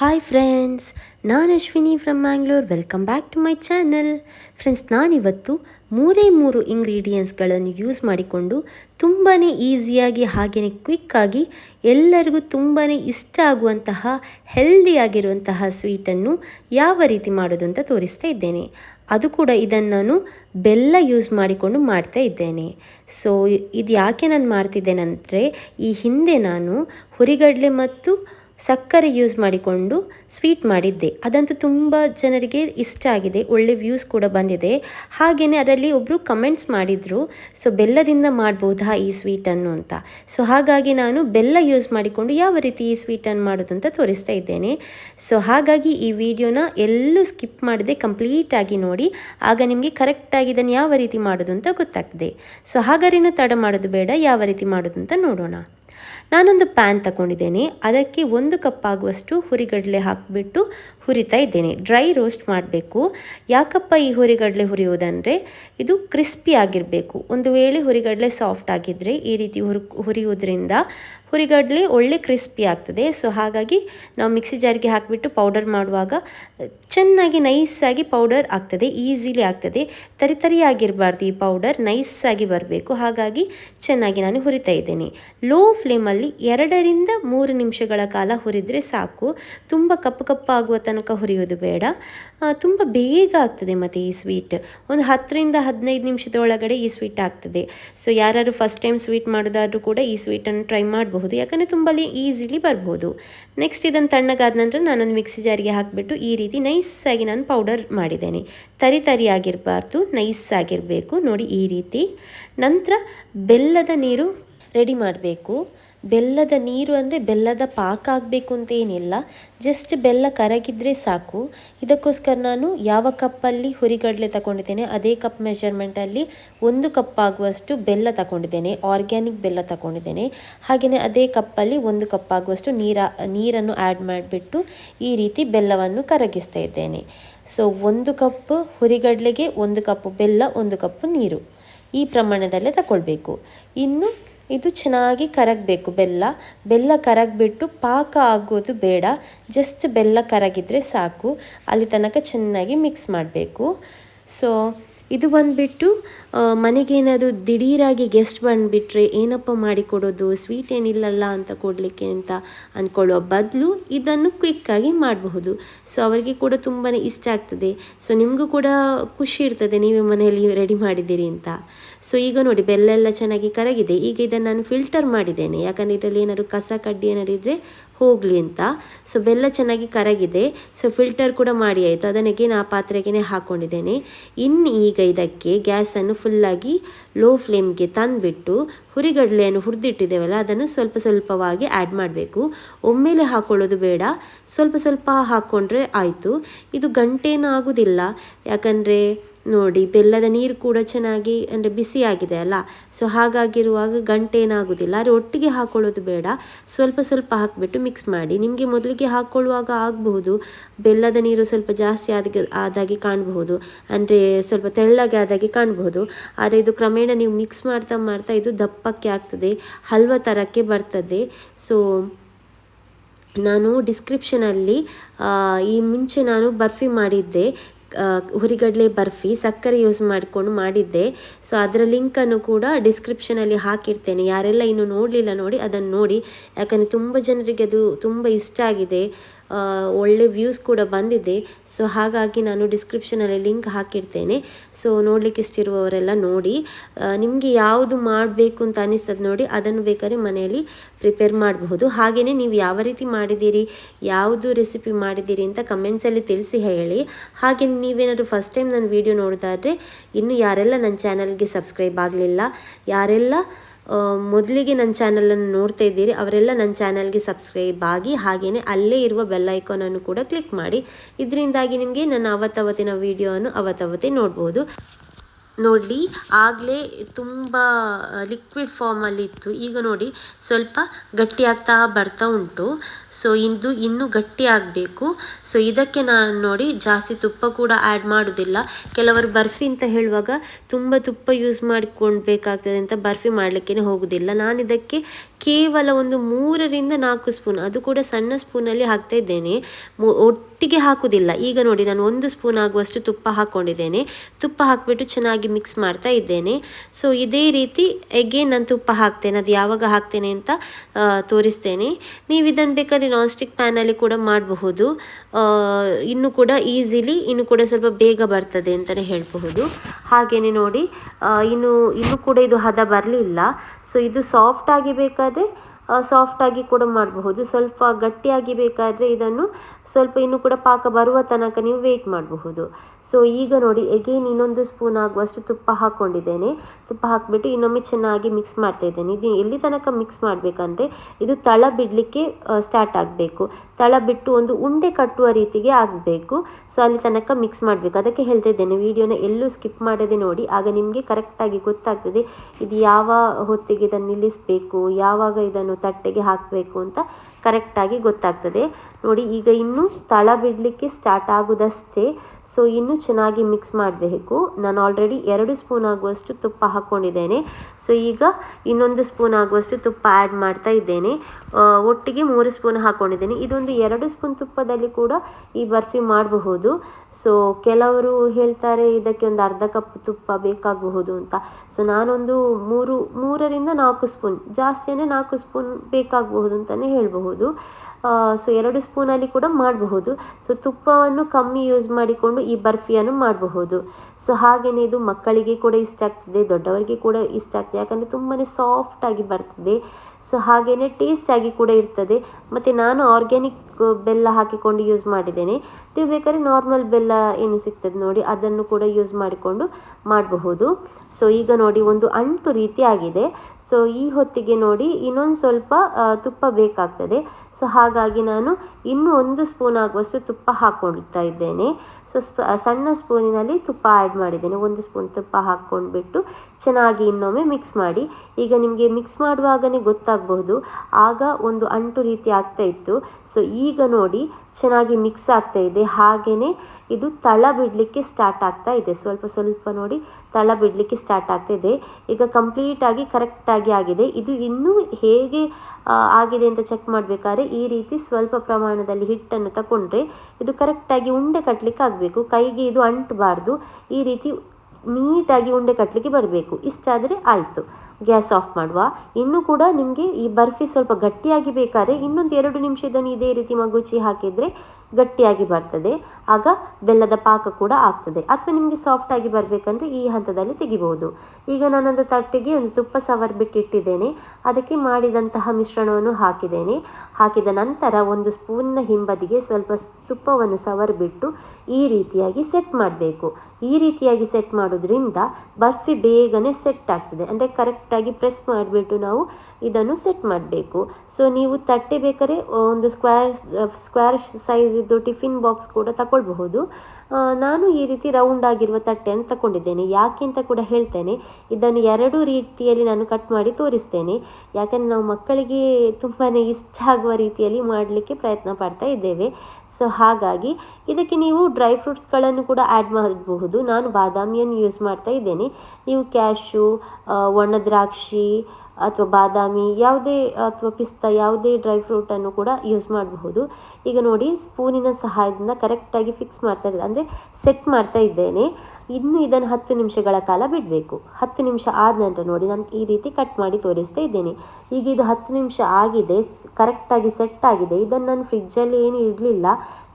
Hi friends ನಾನು Ashwini from Mangalore welcome back to my channel friends ನಾನಿವತ್ತು ಮೂರೇ ಮೂರು ಇಂಗ್ರೀಡಿಯೆಂಟ್ಸ್ಗಳನ್ನು ಯೂಸ್ ಮಾಡಿಕೊಂಡು ತುಂಬಾ ಈಸಿಯಾಗಿ ಹಾಗೆಯೇ ಕ್ವಿಕ್ಕಾಗಿ ಎಲ್ಲರಿಗೂ ತುಂಬಾ ಇಷ್ಟ ಆಗುವಂತಹ ಹೆಲ್ದಿಯಾಗಿರುವಂತಹ ಸ್ವೀಟನ್ನು ಯಾವ ರೀತಿ ಮಾಡೋದು ಅಂತ ತೋರಿಸ್ತಾ ಇದ್ದೇನೆ. ಅದು ಕೂಡ ಇದನ್ನು ನಾನು ಬೆಲ್ಲ ಯೂಸ್ ಮಾಡಿಕೊಂಡು ಮಾಡ್ತಾ ಇದ್ದೇನೆ. ಸೊ ಇದು ಯಾಕೆ ನಾನು ಮಾಡ್ತಿದ್ದೇನೆಂದರೆ ಈ ಹಿಂದೆ ನಾನು ಹುರಿಗಡಲೆ ಮತ್ತು ಸಕ್ಕರೆ ಯೂಸ್ ಮಾಡಿಕೊಂಡು ಸ್ವೀಟ್ ಮಾಡಿದ್ದೆ. ಅದಂತೂ ತುಂಬ ಜನರಿಗೆ ಇಷ್ಟ ಆಗಿದೆ, ಒಳ್ಳೆ ವ್ಯೂಸ್ ಕೂಡ ಬಂದಿದೆ. ಹಾಗೆಯೇ ಅದರಲ್ಲಿ ಒಬ್ಬರು ಕಮೆಂಟ್ಸ್ ಮಾಡಿದರು ಸೊ ಬೆಲ್ಲದಿಂದ ಮಾಡ್ಬೋದಾ ಈ ಸ್ವೀಟನ್ನು ಅಂತ. ಸೊ ಹಾಗಾಗಿ ನಾನು ಬೆಲ್ಲ ಯೂಸ್ ಮಾಡಿಕೊಂಡು ಯಾವ ರೀತಿ ಈ ಸ್ವೀಟನ್ನು ಮಾಡೋದು ಅಂತ ತೋರಿಸ್ತಾ ಇದ್ದೇನೆ. ಸೊ ಹಾಗಾಗಿ ಈ ವಿಡಿಯೋನ ಎಲ್ಲೂ ಸ್ಕಿಪ್ ಮಾಡದೆ ಕಂಪ್ಲೀಟಾಗಿ ನೋಡಿ, ಆಗ ನಿಮಗೆ ಕರೆಕ್ಟಾಗಿ ಇದನ್ನು ಯಾವ ರೀತಿ ಮಾಡೋದು ಅಂತ ಗೊತ್ತಾಗ್ತದೆ. ಸೊ ಹಾಗಾದ್ರೆ ತಡ ಮಾಡೋದು ಬೇಡ, ಯಾವ ರೀತಿ ಮಾಡೋದು ಅಂತ ನೋಡೋಣ. ನಾನೊಂದು ಪ್ಯಾನ್ ತಗೊಂಡಿದ್ದೇನೆ. ಅದಕ್ಕೆ ಒಂದು ಕಪ್ ಆಗುವಷ್ಟು ಹುರಿಗಡಲೆ ಹಾಕಿಬಿಟ್ಟು ಹುರಿತಾ ಇದ್ದೇನೆ. ಡ್ರೈ ರೋಸ್ಟ್ ಮಾಡಬೇಕು. ಯಾಕಪ್ಪ ಈ ಹುರಿಗಡಲೆ ಹುರಿಯೋದಂದರೆ ಇದು ಕ್ರಿಸ್ಪಿ ಆಗಿರಬೇಕು. ಒಂದು ವೇಳೆ ಹುರಿಗಡಲೆ ಸಾಫ್ಟ್ ಆಗಿದ್ದರೆ ಈ ರೀತಿ ಹುರು ಹುರಿಯೋದ್ರಿಂದ ಹುರಿಗಡಲೆ ಒಳ್ಳೆ ಕ್ರಿಸ್ಪಿ ಆಗ್ತದೆ. ಸೊ ಹಾಗಾಗಿ ನಾವು ಮಿಕ್ಸಿ ಜಾರಿಗೆ ಹಾಕಿಬಿಟ್ಟು ಪೌಡರ್ ಮಾಡುವಾಗ ಚೆನ್ನಾಗಿ ನೈಸಾಗಿ ಪೌಡರ್ ಆಗ್ತದೆ ಈಸಿಲಿ ಆಗ್ತದೆ. ತರಿ ತರಿಯಾಗಿರಬಾರ್ದು ಈ ಪೌಡರ್ ನೈಸಾಗಿ ಬರಬೇಕು. ಹಾಗಾಗಿ ಚೆನ್ನಾಗಿ ನಾನು ಹುರಿತಾ ಇದ್ದೇನೆ. ಲೋ ಫ್ಲೇಮಲ್ಲಿ ಎರಡರಿಂದ ಮೂರು ನಿಮಿಷಗಳ ಕಾಲ ಹುರಿದರೆ ಸಾಕು. ತುಂಬ ಕಪ್ಪು ಆಗುವ ತನಕ ಹುರಿಯೋದು ಬೇಡ. ತುಂಬ ಬೇಗ ಆಗ್ತದೆ ಮತ್ತು ಈ ಸ್ವೀಟ್ ಒಂದು ಹತ್ತರಿಂದ ಹದಿನೈದು ನಿಮಿಷದ ಒಳಗಡೆ ಈ ಸ್ವೀಟ್ ಆಗ್ತದೆ. ಸೊ ಯಾರು ಫಸ್ಟ್ ಟೈಮ್ ಸ್ವೀಟ್ ಮಾಡೋದಾದರೂ ಕೂಡ ಈ ಸ್ವೀಟನ್ನು ಟ್ರೈ ಮಾಡಬಹುದು. ಯಾಕಂದರೆ ತುಂಬ ಈಸಿಲಿ ಬರ್ಬೋದು. ನೆಕ್ಸ್ಟ್ ಇದನ್ನು ತಣ್ಣಗಾದ ನಂತರ ನಾನೊಂದು ಮಿಕ್ಸಿ ಜಾರಿಗೆ ಹಾಕಿಬಿಟ್ಟು ಈ ರೀತಿ ನೈಸಾಗಿ ನಾನು ಪೌಡರ್ ಮಾಡಿದ್ದೇನೆ. ತರಿ ತರಿ ಆಗಿರಬಾರ್ದು ನೈಸ್ ಆಗಿರಬೇಕು. ನೋಡಿ ಈ ರೀತಿ. ನಂತರ ಬೆಲ್ಲದ ನೀರು ರೆಡಿ ಮಾಡಬೇಕು. ಬೆಲ್ಲದ ನೀರು ಅಂದರೆ ಬೆಲ್ಲದ ಪಾಕ ಆಗಬೇಕು ಅಂತ ಏನಿಲ್ಲ. ಜಸ್ಟ್ ಬೆಲ್ಲ ಕರಗಿದ್ರೆ ಸಾಕು. ಇದಕ್ಕೋಸ್ಕರ ನಾನು ಯಾವ ಕಪ್ಪಲ್ಲಿ ಹುರಿಗಡಲೆ ತಗೊಂಡಿದ್ದೇನೆ, ಅದೇ ಕಪ್ ಮೆಷರ್ಮೆಂಟಲ್ಲಿ ಒಂದು ಕಪ್ ಆಗುವಷ್ಟು ಬೆಲ್ಲ ತಗೊಂಡಿದ್ದೇನೆ ಆರ್ಗ್ಯಾನಿಕ್ ಬೆಲ್ಲ ತಗೊಂಡಿದ್ದೇನೆ. ಹಾಗೆಯೇ ಅದೇ ಕಪ್ಪಲ್ಲಿ ಒಂದು ಕಪ್ ಆಗುವಷ್ಟು ನೀರ, ನೀರನ್ನು ಆ್ಯಡ್ ಮಾಡಿಬಿಟ್ಟು ಈ ರೀತಿ ಬೆಲ್ಲವನ್ನು ಕರಗಿಸ್ತಾ ಇದ್ದೇನೆ. ಸೊ ಒಂದು ಕಪ್ ಹುರಿಗಡಲೆಗೆ ಒಂದು ಕಪ್ ಬೆಲ್ಲ, ಒಂದು ಕಪ್ ನೀರು. ಈ ಪ್ರಮಾಣದಲ್ಲೇ ತಗೊಳ್ಬೇಕು. ಇನ್ನು ಇದು ಚೆನ್ನಾಗಿ ಕರಗಬೇಕು, ಬೆಲ್ಲ. ಬೆಲ್ಲ ಕರಗಿಬಿಟ್ಟು ಪಾಕ ಆಗೋದು ಬೇಡ. ಜಸ್ಟ್ ಬೆಲ್ಲ ಕರಗಿದರೆ ಸಾಕು. ಅಲ್ಲಿ ತನಕ ಚೆನ್ನಾಗಿ ಮಿಕ್ಸ್ ಮಾಡಬೇಕು. ಸೊ ಇದು ಬಂದುಬಿಟ್ಟು ಮನೆಗೇನಾದರೂ ದಿಢೀರಾಗಿ ಗೆಸ್ಟ್ ಬಂದುಬಿಟ್ರೆ ಏನಪ್ಪ ಮಾಡಿಕೊಡೋದು? ಸ್ವೀಟ್ ಏನಿಲ್ಲಲ್ಲ ಅಂತ ಕೊಡಲಿಕ್ಕೆ ಅಂತ ಅಂದ್ಕೊಳ್ಳುವ ಬದಲು ಇದನ್ನು ಕ್ವಿಕ್ಕಾಗಿ ಮಾಡಬಹುದು. ಸೊ ಅವರಿಗೆ ಕೂಡ ತುಂಬಾ ಇಷ್ಟ ಆಗ್ತದೆ. ಸೊ ನಿಮಗೂ ಕೂಡ ಖುಷಿ ಇರ್ತದೆ ನೀವೇ ಮನೆಯಲ್ಲಿ ರೆಡಿ ಮಾಡಿದ್ದೀರಿ ಅಂತ. ಸೊ ಈಗ ನೋಡಿ, ಬೆಲ್ಲ ಎಲ್ಲ ಚೆನ್ನಾಗಿ ಕರಗಿದೆ. ಈಗ ಇದನ್ನು ನಾನು ಫಿಲ್ಟರ್ ಮಾಡಿದ್ದೇನೆ. ಯಾಕಂದರೆ ಇದರಲ್ಲಿ ಏನಾದ್ರು ಕಸ ಕಡ್ಡಿ ಏನಾದ್ರು ಇದ್ದರೆ ಹೋಗಲಿ ಅಂತ. ಸೊ ಬೆಲ್ಲ ಚೆನ್ನಾಗಿ ಕರಗಿದೆ. ಸೊ ಫಿಲ್ಟರ್ ಕೂಡ ಮಾಡಿ ಆಯಿತು. ಅದನ್ನೇ ನಾ ಪಾತ್ರೆಗೆ ಹಾಕ್ಕೊಂಡಿದ್ದೇನೆ ಇನ್ನು ಈಗ ಇದಕ್ಕೆ ಗ್ಯಾಸನ್ನು ಫುಲ್ಲಾಗಿ ಲೋ ಫ್ಲೇಮ್ಗೆ ತಂದುಬಿಟ್ಟು ಹುರಿಗಡಲೆಯನ್ನು ಹುರಿದಿಟ್ಟಿದ್ದೇವಲ್ಲ, ಅದನ್ನು ಸ್ವಲ್ಪ ಸ್ವಲ್ಪವಾಗಿ ಆ್ಯಡ್ ಮಾಡಬೇಕು. ಒಮ್ಮೆಲೆ ಹಾಕ್ಕೊಳ್ಳೋದು ಬೇಡ. ಸ್ವಲ್ಪ ಸ್ವಲ್ಪ ಹಾಕ್ಕೊಂಡ್ರೆ ಆಯಿತು. ಇದು ಗಂಟೇನೂ ಆಗೋದಿಲ್ಲ. ಯಾಕಂದರೆ ನೋಡಿ, ಬೆಲ್ಲದ ನೀರು ಕೂಡ ಚೆನ್ನಾಗಿ, ಅಂದರೆ ಬಿಸಿಯಾಗಿದೆ ಅಲ್ಲ? ಸೊ ಹಾಗಾಗಿರುವಾಗ ಗಂಟೆ ಏನಾಗೋದಿಲ್ಲ. ಆದರೆ ಒಟ್ಟಿಗೆ ಹಾಕ್ಕೊಳ್ಳೋದು ಬೇಡ. ಸ್ವಲ್ಪ ಸ್ವಲ್ಪ ಹಾಕಿಬಿಟ್ಟು ಮಿಕ್ಸ್ ಮಾಡಿ. ನಿಮಗೆ ಮೊದಲಿಗೆ ಹಾಕ್ಕೊಳ್ಳುವಾಗ ಆಗಬಹುದು. ಬೆಲ್ಲದ ನೀರು ಸ್ವಲ್ಪ ಜಾಸ್ತಿ ಆದ ಆದಾಗಿ ಕಾಣಬಹುದು. ಅಂದರೆ ಸ್ವಲ್ಪ ತೆಳ್ಳಗೆ ಆದಾಗಿ ಕಾಣಬಹುದು. ಆದರೆ ಇದು ಕ್ರಮೇಣ ನೀವು ಮಿಕ್ಸ್ ಮಾಡ್ತಾ ಮಾಡ್ತಾ ಇದು ದಪ್ಪಕ್ಕೆ ಆಗ್ತದೆ. ಹಲ್ವ ಥರಕ್ಕೆ ಬರ್ತದೆ. ಸೊ ನಾನು ಡಿಸ್ಕ್ರಿಪ್ಷನಲ್ಲಿ ಈ ಮುಂಚೆ ನಾನು ಬರ್ಫಿ ಮಾಡಿದ್ದೆ. ಹುರಿಗಡಲೆ ಬರ್ಫಿ ಸಕ್ಕರೆ ಯೂಸ್ ಮಾಡಿಕೊಂಡು ಮಾಡಿದ್ದೆ. ಸೊ ಅದರ ಲಿಂಕನ್ನು ಕೂಡ ಡಿಸ್ಕ್ರಿಪ್ಷನಲ್ಲಿ ಹಾಕಿರ್ತೇನೆ. ಯಾರೆಲ್ಲ ಇನ್ನೂ ನೋಡಲಿಲ್ಲ ನೋಡಿ ಅದನ್ನು ನೋಡಿ. ಯಾಕಂದರೆ ತುಂಬ ಜನರಿಗೆ ಅದು ತುಂಬ ಇಷ್ಟ ಆಗಿದೆ. ಒಳ್ಳೆ ವ್ಯೂಸ್ ಕೂಡ ಬಂದಿದೆ. ಸೊ ಹಾಗಾಗಿ ನಾನು ಡಿಸ್ಕ್ರಿಪ್ಷನಲ್ಲಿ ಲಿಂಕ್ ಹಾಕಿರ್ತೇನೆ. ಸೊ ನೋಡಲಿಕ್ಕೆ ಇಷ್ಟಿರುವವರೆಲ್ಲ ನೋಡಿ. ನಿಮಗೆ ಯಾವುದು ಮಾಡಬೇಕು ಅಂತ ಅನಿಸ್ತದೆ ನೋಡಿ, ಅದನ್ನು ಬೇಕಾದ್ರೆ ಮನೆಯಲ್ಲಿ ಪ್ರಿಪೇರ್ ಮಾಡಬಹುದು. ಹಾಗೆಯೇ ನೀವು ಯಾವ ರೀತಿ ಮಾಡಿದ್ದೀರಿ, ಯಾವುದು ರೆಸಿಪಿ ಮಾಡಿದ್ದೀರಿ ಅಂತ ಕಮೆಂಟ್ಸಲ್ಲಿ ತಿಳಿಸಿ ಹೇಳಿ. ಹಾಗೆ ನೀವೇನಾದರೂ ಫಸ್ಟ್ ಟೈಮ್ ನನ್ನ ವೀಡಿಯೋ ನೋಡಿದಾದ್ರೆ ಇನ್ನು ಯಾರೆಲ್ಲ ನನ್ನ ಚಾನಲ್ಗೆ ಸಬ್ಸ್ಕ್ರೈಬ್ ಆಗಲಿಲ್ಲ, ಯಾರೆಲ್ಲ ಮೊದಲಿಗೆ ನನ್ನ ಚಾನಲನ್ನು ನೋಡ್ತಾ ಇದ್ದೀರಿ, ಅವರೆಲ್ಲ ನನ್ನ ಚಾನಲ್ಗೆ ಸಬ್ಸ್ಕ್ರೈಬ್ ಆಗಿ ಹಾಗೆಯೇ ಅಲ್ಲೇ ಇರುವ ಬೆಲ್ ಐಕಾನನ್ನು ಕೂಡ ಕ್ಲಿಕ್ ಮಾಡಿ. ಇದರಿಂದಾಗಿ ನಿಮಗೆ ನನ್ನ ಅವತ್ತವತ್ತಿನ ವೀಡಿಯೋವನ್ನು ಅವತ್ತವತ್ತೇ ನೋಡ್ಬೋದು. ನೋಡಲಿ ಆಗಲೇ ತುಂಬ ಲಿಕ್ವಿಡ್ ಫಾರ್ಮಲ್ಲಿ ಇತ್ತು. ಈಗ ನೋಡಿ, ಸ್ವಲ್ಪ ಗಟ್ಟಿ ಆಗ್ತಾ ಬರ್ತಾ ಉಂಟು. ಸೊ ಇದು ಇನ್ನೂ ಗಟ್ಟಿ ಆಗಬೇಕು. ಸೊ ಇದಕ್ಕೆ ನಾನು ನೋಡಿ, ಜಾಸ್ತಿ ತುಪ್ಪ ಕೂಡ ಆ್ಯಡ್ ಮಾಡೋದಿಲ್ಲ. ಕೆಲವರು ಬರ್ಫಿ ಅಂತ ಹೇಳುವಾಗ ತುಂಬ ತುಪ್ಪ ಯೂಸ್ ಮಾಡಿಕೊಂಡು ಬೇಕಾಗ್ತದೆ ಅಂತ ಬರ್ಫಿ ಮಾಡಲಿಕ್ಕೆ ಹೋಗೋದಿಲ್ಲ. ನಾನು ಇದಕ್ಕೆ ಕೇವಲ ಒಂದು ಮೂರರಿಂದ ನಾಲ್ಕು ಸ್ಪೂನ್, ಅದು ಕೂಡ ಸಣ್ಣ ಸ್ಪೂನಲ್ಲಿ ಹಾಕ್ತಾ ಇದ್ದೇನೆ. ಒಟ್ಟಿಗೆ ಹಾಕುವುದಿಲ್ಲ. ಈಗ ನೋಡಿ, ನಾನು ಒಂದು ಸ್ಪೂನ್ ಆಗುವಷ್ಟು ತುಪ್ಪ ಹಾಕ್ಕೊಂಡಿದ್ದೇನೆ ತುಪ್ಪ ಹಾಕಿಬಿಟ್ಟು ಚೆನ್ನಾಗಿ ಮಿಕ್ಸ್ ಮಾಡ್ತಾ ಇದ್ದೇನೆ. ಸೊ, ಇದೇ ರೀತಿ ಎಗೇನ್ ನಾನು ತುಪ್ಪ ಹಾಕ್ತೇನೆ. ಅದು ಯಾವಾಗ ಹಾಕ್ತೇನೆ ಅಂತ ತೋರಿಸ್ತೇನೆ. ನೀವು ಇದನ್ನು ಬೇಕಾದ್ರೆ ನಾನ್ ಸ್ಟಿಕ್ ಪ್ಯಾನಲ್ಲಿ ಕೂಡ ಮಾಡಬಹುದು. ಇನ್ನು ಕೂಡ ಈಸಿಲಿ ಇನ್ನು ಕೂಡ ಸ್ವಲ್ಪ ಬೇಗ ಬರ್ತದೆ ಅಂತಲೇ ಹೇಳಬಹುದು. ಹಾಗೆಯೇ ನೋಡಿ ಇನ್ನು ಇನ್ನು ಕೂಡ ಇದು ಹದ ಬರಲಿಲ್ಲ. ಸೊ, ಇದು ಸಾಫ್ಟ್ ಆಗಿ ಬೇಕಾದರೆ ಸಾಫ್ಟ್ ಆಗಿ ಕೂಡ ಮಾಡಬಹುದು. ಸ್ವಲ್ಪ ಗಟ್ಟಿಯಾಗಿ ಬೇಕಾದರೆ ಇದನ್ನು ಸ್ವಲ್ಪ ಇನ್ನು ಕೂಡ ಪಾಕ ಬರುವ ತನಕ ನೀವು ವೇಟ್ ಮಾಡಬಹುದು. ಸೊ ಈಗ ನೋಡಿ ಎಗೇನ್ ಇನ್ನೊಂದು ಸ್ಪೂನ್ ಆಗುವಷ್ಟು ತುಪ್ಪ ಹಾಕ್ಕೊಂಡಿದ್ದೇನೆ ತುಪ್ಪ ಹಾಕಿಬಿಟ್ಟು ಇನ್ನೊಮ್ಮೆ ಚೆನ್ನಾಗಿ ಮಿಕ್ಸ್ ಮಾಡ್ತಾ ಇದ್ದೇನೆ. ಇದು ಎಲ್ಲಿ ತನಕ ಮಿಕ್ಸ್ ಮಾಡಬೇಕಂದ್ರೆ, ಇದು ತಳ ಬಿಡಲಿಕ್ಕೆ ಸ್ಟಾರ್ಟ್ ಆಗಬೇಕು. ತಳ ಬಿಟ್ಟು ಒಂದು ಉಂಡೆ ಕಟ್ಟುವ ರೀತಿಗೆ ಆಗಬೇಕು. ಸೊ ಅಲ್ಲಿ ತನಕ ಮಿಕ್ಸ್ ಮಾಡಬೇಕು. ಅದಕ್ಕೆ ಹೇಳ್ತಾ ಇದ್ದೇನೆ, ವಿಡಿಯೋನ ಎಲ್ಲೂ ಸ್ಕಿಪ್ ಮಾಡದೆ ನೋಡಿ. ಆಗ ನಿಮಗೆ ಕರೆಕ್ಟಾಗಿ ಗೊತ್ತಾಗ್ತದೆ, ಇದು ಯಾವ ಹೊತ್ತಿಗೆ ಇದನ್ನು ನಿಲ್ಲಿಸಬೇಕು, ಯಾವಾಗ ಇದನ್ನು ತಟ್ಟೆಗೆ ಹಾಕಬೇಕು ಅಂತ ಕರೆಕ್ಟಾಗಿ ಗೊತ್ತಾಗ್ತದೆ. ನೋಡಿ, ಈಗ ಇನ್ನು ತಳ ಬಿಡಲಿಕ್ಕೆ ಸ್ಟಾರ್ಟ್ ಆಗೋದಷ್ಟೇ. ಸೊ ಇನ್ನು ಚೆನ್ನಾಗಿ ಮಿಕ್ಸ್ ಮಾಡಬೇಕು. ನಾನು ಆಲ್ರೆಡಿ ಎರಡು ಸ್ಪೂನ್ ಆಗುವಷ್ಟು ತುಪ್ಪ ಹಾಕ್ಕೊಂಡಿದ್ದೇನೆ ಸೊ ಈಗ ಇನ್ನೊಂದು ಸ್ಪೂನ್ ಆಗುವಷ್ಟು ತುಪ್ಪ ಆ್ಯಡ್ ಮಾಡ್ತಾ ಇದ್ದೇನೆ. ಒಟ್ಟಿಗೆ ಮೂರು ಸ್ಪೂನ್ ಹಾಕ್ಕೊಂಡಿದ್ದೇನೆ ಇದೊಂದು ಎರಡು ಸ್ಪೂನ್ ತುಪ್ಪದಲ್ಲಿ ಕೂಡ ಈ ಬರ್ಫಿ ಮಾಡಬಹುದು. ಸೊ ಕೆಲವರು ಹೇಳ್ತಾರೆ, ಇದಕ್ಕೆ ಒಂದು ಅರ್ಧ ಕಪ್ ತುಪ್ಪ ಬೇಕಾಗಬಹುದು ಅಂತ. ಸೊ ನಾನೊಂದು ಮೂರು, ಮೂರರಿಂದ ನಾಲ್ಕು ಸ್ಪೂನ್ ಜಾಸ್ತಿಯೇ ನಾಲ್ಕು ಸ್ಪೂನ್ ಬೇಕಾಗಬಹುದು ಅಂತಲೇ ಹೇಳಬಹುದು. ಸೊ ಎರಡು ಸ್ಪೂನಲ್ಲಿ ಕೂಡ ಮಾಡಬಹುದು. ಸೊ ತುಪ್ಪವನ್ನು ಕಮ್ಮಿ ಯೂಸ್ ಮಾಡಿಕೊಂಡು ಈ ಬರ್ಫಿಯನ್ನು ಮಾಡಬಹುದು. ಸೊ ಹಾಗೆಯೇ ಇದು ಮಕ್ಕಳಿಗೆ ಕೂಡ ಇಷ್ಟ ಆಗ್ತದೆ, ದೊಡ್ಡವರಿಗೆ ಕೂಡ ಇಷ್ಟ ಆಗ್ತದೆ. ಯಾಕಂದರೆ ತುಂಬಾ ಸಾಫ್ಟಾಗಿ ಬರ್ತದೆ. ಸೊ ಹಾಗೆಯೇ ಟೇಸ್ಟಾಗಿ ಕೂಡ ಇರ್ತದೆ. ಮತ್ತು ನಾನು ಆರ್ಗ್ಯಾನಿಕ್ ಬೆಲ್ಲ ಹಾಕಿಕೊಂಡು ಯೂಸ್ ಮಾಡಿದ್ದೇನೆ. ನೀವು ಬೇಕಾದ್ರೆ ನಾರ್ಮಲ್ ಬೆಲ್ಲ ಏನು ಸಿಗ್ತದೆ ನೋಡಿ, ಅದನ್ನು ಕೂಡ ಯೂಸ್ ಮಾಡಿಕೊಂಡು ಮಾಡಬಹುದು. ಸೊ ಈಗ ನೋಡಿ ಒಂದು ಅಂಟು ರೀತಿ ಆಗಿದೆ. ಸೊ ಈ ಹೊತ್ತಿಗೆ ನೋಡಿ ಇನ್ನೊಂದು ಸ್ವಲ್ಪ ತುಪ್ಪ ಬೇಕಾಗ್ತದೆ. ಸೊ ಹಾಗಾಗಿ ನಾನು ಇನ್ನೂ ಒಂದು ಸ್ಪೂನ್ ಆಗುವಷ್ಟು ತುಪ್ಪ ಹಾಕ್ಕೊಳ್ತಾ ಇದ್ದೇನೆ. ಸೊ ಸಣ್ಣ ಸ್ಪೂನಿನಲ್ಲಿ ತುಪ್ಪ ಆ್ಯಡ್ ಮಾಡಿದ್ದೇನೆ. ಒಂದು ಸ್ಪೂನ್ ತುಪ್ಪ ಹಾಕ್ಕೊಂಡ್ಬಿಟ್ಟು ಚೆನ್ನಾಗಿ ಇನ್ನೊಮ್ಮೆ ಮಿಕ್ಸ್ ಮಾಡಿ. ಈಗ ನಿಮಗೆ ಮಿಕ್ಸ್ ಮಾಡುವಾಗನೇ ಗೊತ್ತಾಗಬಹುದು ಆಗ ಒಂದು ಅಂಟು ರೀತಿ ಆಗ್ತಾ ಇತ್ತು. ಸೊ ಈಗ ನೋಡಿ ಚೆನ್ನಾಗಿ ಮಿಕ್ಸ್ ಆಗ್ತಾ ಇದೆ. ಹಾಗೆಯೇ ಇದು ತಳ ಬಿಡಲಿಕ್ಕೆ ಸ್ಟಾರ್ಟ್ ಆಗ್ತಾ ಇದೆ. ಸ್ವಲ್ಪ ಸ್ವಲ್ಪ ನೋಡಿ ತಳ ಬಿಡಲಿಕ್ಕೆ ಸ್ಟಾರ್ಟ್ ಆಗ್ತಾ ಇದೆ. ಈಗ ಕಂಪ್ಲೀಟಾಗಿ ಕರೆಕ್ಟಾಗಿ ಆಗಿದೆ. ಇದು ಇನ್ನೂ ಹೇಗೆ ಆಗಿದೆ ಅಂತ ಚೆಕ್ ಮಾಡಬೇಕಾದ್ರೆ ಈ ರೀತಿ ಸ್ವಲ್ಪ ಪ್ರಮಾಣದಲ್ಲಿ ಹಿಟ್ಟನ್ನು ತಗೊಂಡ್ರೆ ಇದು ಕರೆಕ್ಟಾಗಿ ಉಂಡೆ ಕಟ್ಟಲಿಕ್ಕೆ ಆಗಬೇಕು. ಕೈಗೆ ಇದು ಅಂಟಬಾರ್ದು. ಈ ರೀತಿ ನೀಟಾಗಿ ಉಂಡೆ ಕಟ್ಟಲಿಕ್ಕೆ ಬರಬೇಕು. ಇಷ್ಟಾದರೆ ಆಯಿತು. ಗ್ಯಾಸ್ ಆಫ್ ಮಾಡುವ. ಇನ್ನೂ ಕೂಡ ನಿಮಗೆ ಈ ಬರ್ಫಿ ಸ್ವಲ್ಪ ಗಟ್ಟಿಯಾಗಿ ಬೇಕಾದ್ರೆ ಇನ್ನೊಂದು ಎರಡು ನಿಮಿಷ ಇದನ್ನು ಇದೇ ರೀತಿ ಮಗುಚಿ ಹಾಕಿದರೆ ಗಟ್ಟಿಯಾಗಿ ಬರ್ತದೆ. ಆಗ ಬೆಲ್ಲದ ಪಾಕ ಕೂಡ ಆಗ್ತದೆ. ಅಥವಾ ನಿಮಗೆ ಸಾಫ್ಟಾಗಿ ಬರಬೇಕಂದ್ರೆ ಈ ಹಂತದಲ್ಲಿ ತೆಗಿಬಹುದು. ಈಗ ನಾನೊಂದು ತಟ್ಟೆಗೆ ಒಂದು ತುಪ್ಪ ಸವರ್ ಬಿಟ್ಟಿಟ್ಟಿದ್ದೇನೆ. ಅದಕ್ಕೆ ಮಾಡಿದಂತಹ ಮಿಶ್ರಣವನ್ನು ಹಾಕಿದ್ದೇನೆ. ಹಾಕಿದ ನಂತರ ಒಂದು ಸ್ಪೂನ್ನ ಹಿಂಬದಿಗೆ ಸ್ವಲ್ಪ ತುಪ್ಪವನ್ನು ಸವರ್ ಬಿಟ್ಟು ಈ ರೀತಿಯಾಗಿ ಸೆಟ್ ಮಾಡಬೇಕು. ಈ ರೀತಿಯಾಗಿ ಸೆಟ್ ಮಾಡೋದ್ರಿಂದ ಬರ್ಫಿ ಬೇಗನೆ ಸೆಟ್ ಆಗ್ತದೆ. ಅಂದರೆ ಕರೆಕ್ಟಾಗಿ ಪ್ರೆಸ್ ಮಾಡಿಬಿಟ್ಟು ನಾವು ಇದನ್ನು ಸೆಟ್ ಮಾಡಬೇಕು. ಸೊ ನೀವು ತಟ್ಟೆ ಬೇಕಾದ್ರೆ ಒಂದು ಸ್ಕ್ವೇರ್ ಸ್ಕ್ವೇರ್ ಸೈಜಿದ್ದು ಟಿಫಿನ್ ಬಾಕ್ಸ್ ಕೂಡ ತಗೊಳ್ಬಹುದು. ನಾನು ಈ ರೀತಿ ರೌಂಡ್ ಆಗಿರುವ ತಟ್ಟೆಯನ್ನು ತಗೊಂಡಿದ್ದೇನೆ ಯಾಕೆ ಅಂತ ಕೂಡ ಹೇಳ್ತೇನೆ. ಇದನ್ನು ಎರಡು ರೀತಿಯಲ್ಲಿ ನಾನು ಕಟ್ ಮಾಡಿ ತೋರಿಸ್ತೇನೆ. ಯಾಕಂದರೆ ನಾವು ಮಕ್ಕಳಿಗೆ ತುಂಬಾ ಇಷ್ಟ ಆಗುವ ರೀತಿಯಲ್ಲಿ ಮಾಡಲಿಕ್ಕೆ ಪ್ರಯತ್ನ ಪಡ್ತಾ ಇದ್ದೇವೆ. ಸೊ ಹಾಗಾಗಿ ಇದಕ್ಕೆ ನೀವು ಡ್ರೈ ಫ್ರೂಟ್ಸ್ಗಳನ್ನು ಕೂಡ ಆ್ಯಡ್ ಮಾಡಬಹುದು. ನಾನು ಬಾದಾಮಿಯನ್ನು ಯೂಸ್ ಮಾಡ್ತಾ ಇದ್ದೇನೆ. ನೀವು ಕ್ಯಾಶು ಒಣ ದ್ರಾಕ್ಷಿ ಅಥವಾ ಬಾದಾಮಿ ಯಾವುದೇ, ಅಥವಾ ಪಿಸ್ತಾ ಯಾವುದೇ ಡ್ರೈ ಫ್ರೂಟನ್ನು ಕೂಡ ಯೂಸ್ ಮಾಡಬಹುದು. ಈಗ ನೋಡಿ ಸ್ಪೂನಿನ ಸಹಾಯದಿಂದ ಕರೆಕ್ಟಾಗಿ ಫಿಕ್ಸ್ ಮಾಡ್ತಾ ಇದ್ದೆ ಅಂದರೆ ಸೆಟ್ ಮಾಡ್ತಾ ಇದ್ದೇನೆ. ಇನ್ನು ಇದನ್ನು ಹತ್ತು ನಿಮಿಷಗಳ ಕಾಲ ಬಿಡಬೇಕು. ಹತ್ತು ನಿಮಿಷ ಆದ ನಂತರ ನೋಡಿ, ನಾನು ಈ ರೀತಿ ಕಟ್ ಮಾಡಿ ತೋರಿಸ್ತಾ ಇದ್ದೇನೆ. ಈಗ ಇದು ಹತ್ತು ನಿಮಿಷ ಆಗಿದೆ ಕರೆಕ್ಟಾಗಿ ಸೆಟ್ ಆಗಿದೆ. ಇದನ್ನು ನಾನು ಫ್ರಿಜ್ಜಲ್ಲಿ ಏನು ಇಡಲಿಲ್ಲ.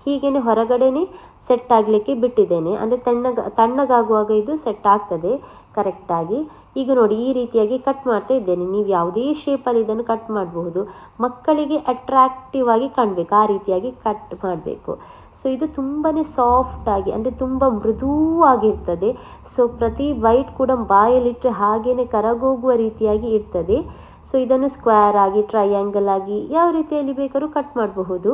ಹೀಗೇನೆ ಹೊರಗಡೆನೆ ಸೆಟ್ ಆಗಲಿಕ್ಕೆ ಬಿಟ್ಟಿದ್ದೇನೆ. ಅಂದರೆ ತಣ್ಣಗ, ತಣ್ಣಗಾಗುವಾಗ ಇದು ಸೆಟ್ ಆಗ್ತದೆ ಕರೆಕ್ಟಾಗಿ ಈಗ ನೋಡಿ, ಈ ರೀತಿಯಾಗಿ ಕಟ್ ಮಾಡ್ತಾ ಇದ್ದೇನೆ. ನೀವು ಯಾವುದೇ ಶೇಪಲ್ಲಿ ಇದನ್ನು ಕಟ್ ಮಾಡಬಹುದು. ಮಕ್ಕಳಿಗೆ ಅಟ್ರಾಕ್ಟಿವ್ ಆಗಿ ಕಾಣಬೇಕು, ಆ ರೀತಿಯಾಗಿ ಕಟ್ ಮಾಡಬೇಕು. ಸೊ ಇದು ತುಂಬಾ ಸಾಫ್ಟಾಗಿ ಅಂದರೆ ತುಂಬ ಮೃದುವಾಗಿರ್ತದೆ. ಸೊ ಪ್ರತಿ ಬೈಟ್ ಕೂಡ ಬಾಯಲ್ಲಿಟ್ಟರೆ ಹಾಗೇ ಕರಗೋಗುವ ರೀತಿಯಾಗಿ ಇರ್ತದೆ. ಸೊ ಇದನ್ನು ಸ್ಕ್ವೇರ್ ಆಗಿ ಟ್ರಯಾಂಗಲ್ ಆಗಿ ಯಾವ ರೀತಿಯಲ್ಲಿ ಬೇಕಾದ್ರೂ ಕಟ್ ಮಾಡಬಹುದು.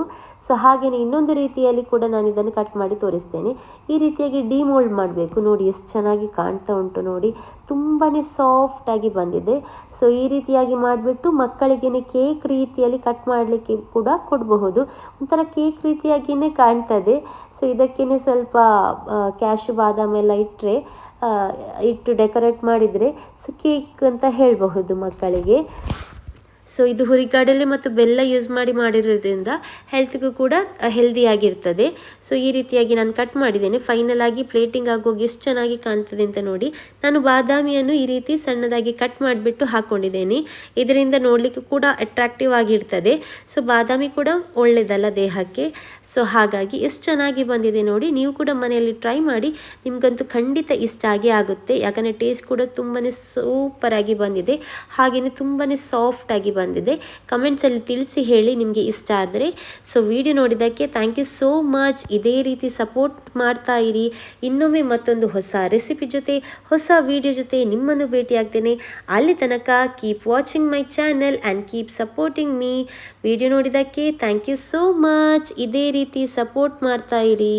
ಸೊ ಹಾಗೆಯೇ ಇನ್ನೊಂದು ರೀತಿಯಲ್ಲಿ ಕೂಡ ನಾನು ಇದನ್ನು ಕಟ್ ಮಾಡಿ ತೋರಿಸ್ತೇನೆ. ಈ ರೀತಿಯಾಗಿ ಡಿಮೋಲ್ಡ್ ಮಾಡಬೇಕು. ನೋಡಿ, ಎಷ್ಟು ಚೆನ್ನಾಗಿ ಕಾಣ್ತಾ ಉಂಟು ನೋಡಿ. ತುಂಬಾ ಸಾಫ್ಟಾಗಿ ಬಂದಿದೆ. ಸೊ ಈ ರೀತಿಯಾಗಿ ಮಾಡಿಬಿಟ್ಟು ಮಕ್ಕಳಿಗೇನೆ ಕೇಕ್ ರೀತಿಯಲ್ಲಿ ಕಟ್ ಮಾಡಲಿಕ್ಕೆ ಕೂಡ ಕೊಡಬಹುದು. ಒಂಥರ ಕೇಕ್ ರೀತಿಯಾಗಿಯೇ ಕಾಣ್ತದೆ. ಸೊ ಇದಕ್ಕೇನೆ ಸ್ವಲ್ಪ ಕ್ಯಾಶು ಬಾದಾಮೆಲ್ಲ ಇಟ್ಟರೆ ಇಟ್ಟು ಡೆಕೋರೇಟ್ ಮಾಡಿದರೆ ಸೊ ಕೇಕ್ ಅಂತ ಹೇಳಬಹುದು ಮಕ್ಕಳಿಗೆ. ಸೊ ಇದು ಹುರಿಗಡಲೆ ಮತ್ತು ಬೆಲ್ಲ ಯೂಸ್ ಮಾಡಿ ಮಾಡಿರೋದ್ರಿಂದ ಹೆಲ್ತ್ಗೂ ಕೂಡ ಹೆಲ್ದಿಯಾಗಿರ್ತದೆ ಸೊ ಈ ರೀತಿಯಾಗಿ ನಾನು ಕಟ್ ಮಾಡಿದ್ದೇನೆ. ಫೈನಲ್ ಆಗಿ ಪ್ಲೇಟಿಂಗ್ ಆಗೋಗಿ ಎಷ್ಟು ಚೆನ್ನಾಗಿ ಕಾಣ್ತದೆ ಅಂತ ನೋಡಿ, ನಾನು ಬಾದಾಮಿಯನ್ನು ಈ ರೀತಿ ಸಣ್ಣದಾಗಿ ಕಟ್ ಮಾಡಿಬಿಟ್ಟು ಹಾಕ್ಕೊಂಡಿದ್ದೇನೆ ಇದರಿಂದ ನೋಡಲಿಕ್ಕೂ ಕೂಡ ಅಟ್ರಾಕ್ಟಿವ್ ಆಗಿರ್ತದೆ. ಸೊ ಬಾದಾಮಿ ಕೂಡ ಒಳ್ಳೆಯದಲ್ಲ ದೇಹಕ್ಕೆ. ಸೊ ಹಾಗಾಗಿ ಎಷ್ಟು ಚೆನ್ನಾಗಿ ಬಂದಿದೆ ನೋಡಿ, ನೀವು ಕೂಡ ಮನೆಯಲ್ಲಿ ಟ್ರೈ ಮಾಡಿ, ನಿಮಗಂತೂ ಖಂಡಿತ ಇಷ್ಟ ಆಗೇ ಆಗುತ್ತೆ. ಯಾಕಂದರೆ ಟೇಸ್ಟ್ ಕೂಡ ತುಂಬಾ ಸೂಪರಾಗಿ ಬಂದಿದೆ. ಹಾಗೆಯೇ ತುಂಬಾ ಸಾಫ್ಟಾಗಿ ಬಂದಿದೆ. ಕಮೆಂಟ್ಸಲ್ಲಿ ತಿಳಿಸಿ ಹೇಳಿ ನಿಮಗೆ ಇಷ್ಟ ಆದರೆ. ಸೊ ವಿಡಿಯೋ ನೋಡಿದ್ದಕ್ಕೆ ಥ್ಯಾಂಕ್ ಯು ಸೋ ಮಚ್ ಇದೇ ರೀತಿ ಸಪೋರ್ಟ್ ಮಾಡ್ತಾ ಇರಿ. ಇನ್ನೊಮ್ಮೆ ಮತ್ತೊಂದು ಹೊಸ ರೆಸಿಪಿ ಜೊತೆ, ಹೊಸ ವಿಡಿಯೋ ಜೊತೆ ನಿಮ್ಮನ್ನು ಭೇಟಿಯಾಗ್ತೇನೆ. ಅಲ್ಲಿ ತನಕ keep watching my channel and keep supporting me video ನೋಡಿದ್ದಕ್ಕೆ ಥ್ಯಾಂಕ್ ಯು ಸೋ ಮಚ್ ಇದೇ ರೀತಿ ಸಪೋರ್ಟ್ ಮಾಡ್ತಾ ಇರಿ.